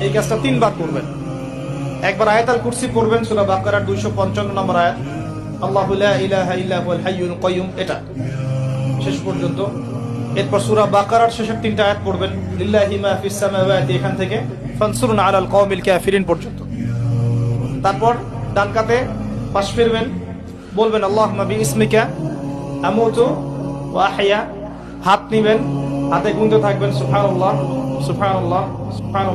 এই কাজটা তিনবার করবেন। একবার আয়াতাল কুরসি পড়বেন, সুরা বাকারার দুইশো পঞ্চান্ন নম্বর আয়াত। আল্লাহু এটা। শেষ পর্যন্ত। এরপর সূরা শেষের তিনটা আয়াত পড়বেন। এখান থেকে ফানসুরনা পর্যন্ত। তারপর ডান কাতে পাশ ফিরবেন, বলবেন আল্লাহ বি ইসমিকা আমুতু ওয়া হাত নিবেন, হাতে গুনতে থাকবেন, সুবহানাল্লাহ সুবহানাল্লাহ সুবহানাল্লাহ।